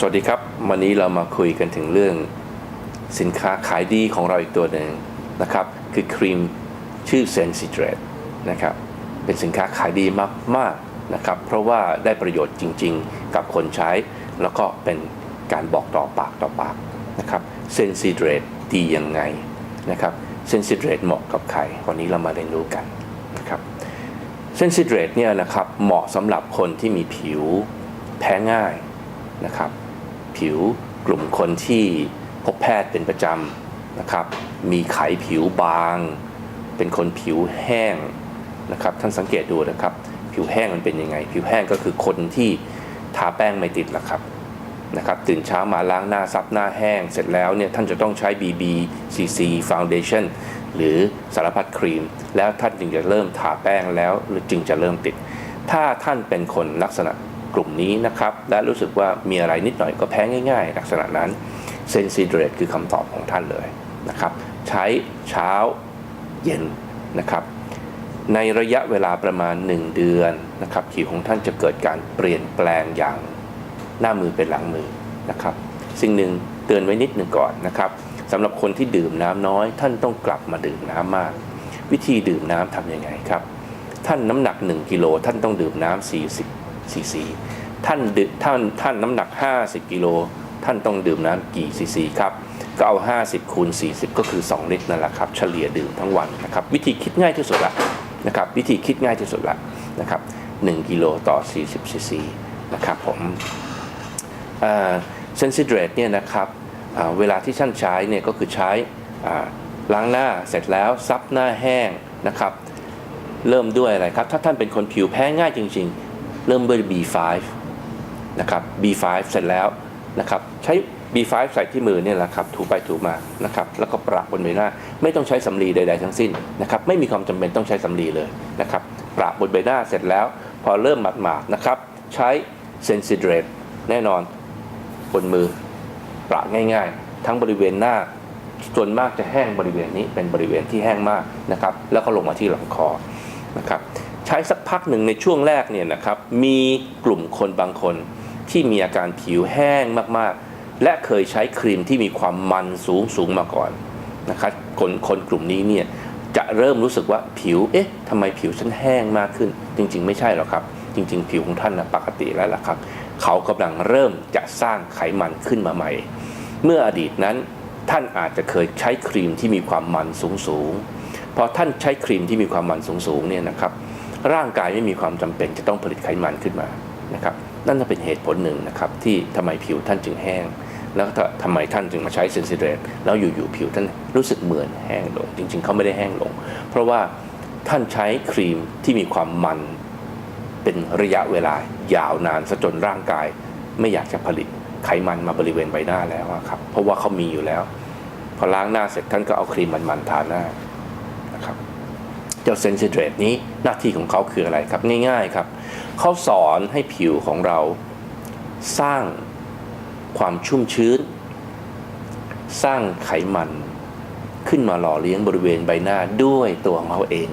สวัสดีครับ วันนี้เรามาคุยกันถึงเรื่องสินค้าขายดีของเราอีกตัวหนึ่งนะครับ คือครีมชื่อ Sensitrate นะครับ เป็นสินค้าขายดีมากๆนะครับ เพราะว่าได้ประโยชน์จริงๆ กับคนใช้ แล้วก็เป็นการบอกต่อปากต่อปากนะครับ Sensitrate ดียังไงนะครับ Sensitrate เหมาะกับใครวันนี้เรามาเรียนรู้กันนะครับเส้นซิเดรตเนี่ยนะครับเหมาะสำหรับคนที่มีผิวแพ้ง่ายนะครับ ผิว กลุ่มคนที่พบแพทย์เป็นประจำนะครับ มีไขผิวบาง เป็นคนผิวแห้งนะครับ ท่านสังเกตดูนะครับ ผิวแห้งมันเป็นยังไง ผิวแห้งก็คือคนที่ทาแป้งไม่ติดละครับนะครับ ตื่นเช้ามาล้างหน้าซับหน้าแห้ง เสร็จแล้วเนี่ยท่านจะต้องใช้ BB CC Foundation หรือสารพัดครีม แล้วท่านจึงจะเริ่มทาแป้งแล้วหรือจึงจะเริ่มติด ถ้าท่านเป็นคนลักษณะ กลุ่มนี้นะครับ และรู้สึกว่ามีอะไรนิดหน่อยก็แพ้ง่าย ๆ ลักษณะนั้นเซนซิเดรตคือคำตอบของท่านเลยนะครับ ใช้เช้าเย็นนะครับ ในระยะเวลาประมาณ 1 เดือนนะครับผิวของท่านจะเกิดการเปลี่ยนแปลงอย่างหน้ามือเป็นหลังมือนะครับ สิ่งหนึ่งเตือนไว้นิดหนึ่งก่อนนะครับสำหรับคนที่ดื่มน้ำน้อย ท่านต้องกลับมาดื่มน้ำมาก วิธีดื่มน้ำทำยังไงครับ ท่านน้ำหนัก 1 กิโลท่านต้องดื่มน้ำ40 ซีซีท่านดื่มท่านท่านน้ำหนัก 50 กิโลท่านต้องดื่มน้ำกี่ซีซีครับก็เอา 50 คูณ 40 ก็คือ 2 ลิตรนั่นแหละครับเฉลี่ยดื่มทั้งวันนะครับวิธีคิดง่ายที่สุดละนะครับวิธีคิดง่ายที่สุดละนะครับ1กิโลต่อ 40 ซีซีนะครับผมเซนซิเดรตเนี่ยนะครับเวลาที่ท่านใช้เนี่ยก็คือใช้ล้างหน้าเสร็จแล้วซับหน้าแห้งนะครับ เริ่มด้วยอะไรครับ ถ้าท่านเป็นคนผิวแพ้ง่ายจริง ๆ เริ่มด้วย B5 นะครับ B5 เสร็จแล้วนะครับใช้ B5 ใส่ที่มือเนี่ยแหละครับถูไปถูมานะครับแล้วก็ประบนใบหน้า ไม่ต้องใช้สำลีใด ๆ ทั้งสิ้นนะครับไม่มีความจำเป็นต้องใช้สำลีเลยนะครับประบนใบหน้าเสร็จแล้ว พอเริ่มหมาดๆนะครับใช้เซนซิเดรตแน่นอนบนมือประง่ายๆ ทั้งบริเวณหน้าส่วนมากจะแห้งบริเวณนี้เป็นบริเวณที่แห้งมากนะครับแล้วก็ลงมาที่หลำคอนะครับ ใช้สักพักหนึ่งในช่วงแรกเนี่ยนะครับมีกลุ่มคนบางคนที่มีอาการผิวแห้งมากๆ และเคยใช้ครีมที่มีความมันสูงสูงมาก่อนนะครับคนคนกลุ่มนี้เนี่ยจะเริ่มรู้สึกว่าผิวเอ๊ะทำไมผิวฉันแห้งมากขึ้น จริง ๆ ไม่ใช่หรอกครับ จริง ๆ ผิวของท่านนะปกติแล้วล่ะครับ เขากำลังเริ่มจะสร้างไขมันขึ้นมาใหม่ เมื่ออดีตนั้นท่านอาจจะเคยใช้ครีมที่มีความมันสูงสูงพอท่านใช้ครีมที่มีความมันสูงสูงเนี่ยนะครับ ร่างกายไม่มีความจำเป็นจะต้องผลิตไขมันขึ้นมานะครับนั่นจะเป็นเหตุผลหนึ่งนะครับที่ทำไมผิวท่านจึงแห้ง แล้วก็ทำไมท่านจึงมาใช้เซนซิเดตแล้วอยู่ๆผิวท่านรู้สึกเหมือนแห้งลง จริง ๆเขาไม่ได้แห้งลง เพราะว่าท่านใช้ครีมที่มีความมันเป็นระยะเวลายาวนานซะจนร่างกาย ไม่อยากจะผลิตไขมันมาบริเวณใบหน้าแล้วครับเพราะว่าเขามีอยู่แล้ว พอล้างหน้าเสร็จท่านก็เอาครีมมันๆทาหน้านะครับ จ้าเซนซิเดรตนี้หน้าที่ของเขาคืออะไรครับ ง่ายๆครับ เขาสอนให้ผิวของเราสร้างความชุ่มชื้น สร้างไขมันขึ้นมาหล่อเลี้ยงบริเวณใบหน้าด้วยตัวของเขาเอง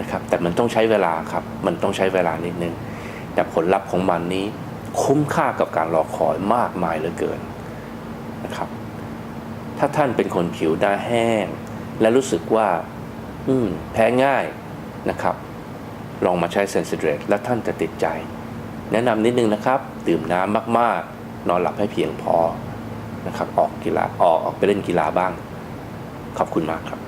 นะครับแต่มันต้องใช้เวลาครับ มันต้องใช้เวลานิดนึง แต่ผลลัพธ์ของมันนี้คุ้มค่ากับการรอคอยมากมายเหลือเกินนะครับ ถ้าท่านเป็นคนผิวหน้าแห้ง และรู้สึกว่า แพ้ง่ายนะครับ ลองมาใช้เซนซิเดรตแล้วท่านจะติดใจ แนะนำนิดนึงนะครับ ดื่มน้ำมากๆ นอนหลับให้เพียงพอนะครับ ออกกีฬาออกออกไปเล่นกีฬาบ้าง ขอบคุณมากครับ